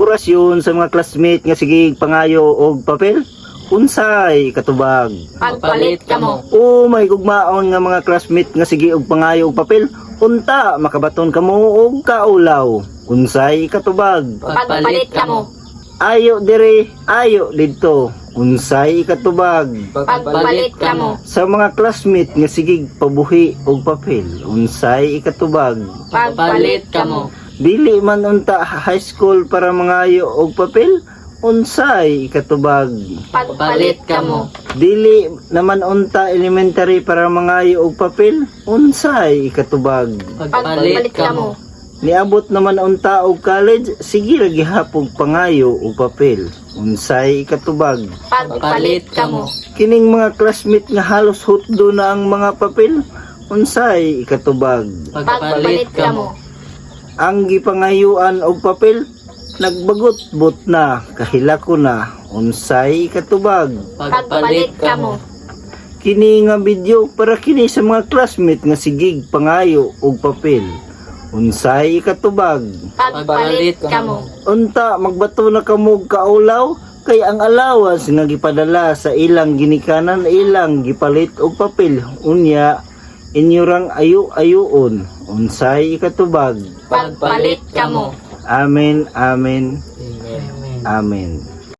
purasyon sa mga classmate nga sige pangayo og papel unsay katubag Pagpalit ka mo. o may gugmaon nga mga classmate nga sige og pangayo og papel unta makabaton kamo og kaulaw unsay katubag Pagpalit ka mo. ayo dire ayo didto unsay katubag Pagpalit ka mo. sa mga classmate nga sige pabuhi og papel unsay ikatubag Pagpalit ka mo. Dili man unta high school para mangayo og papel unsay ikatubag Pagpalit ka mo. dili naman unta elementary para mangayo og papel unsay ikatubag Pagpalit ka mo. niabot naman unta og college sige ra gihapog pangayo og papel unsay ikatubag Pagpalit ka mo. kining mga classmate nga halos hutdo na ang mga papel unsay ikatubag Pagpalit ka mo. Ang gipangayuan og papel nagbagot-bot na. Kahilako na. Unsay katubag Pagpalit ka mo. kini nga video para kini sa mga classmate nga sigig pangayo og papel. Unsay katubag Pagpalit ka mo. unta magbato na kamo og kaulaw? Kay ang allowance nga gipadala sa ilang ginikanan ilang gipalit og papel. Unya inyurang ayo-ayoon unsay katubag Pagpalit ka mo. amen amen Amen. amen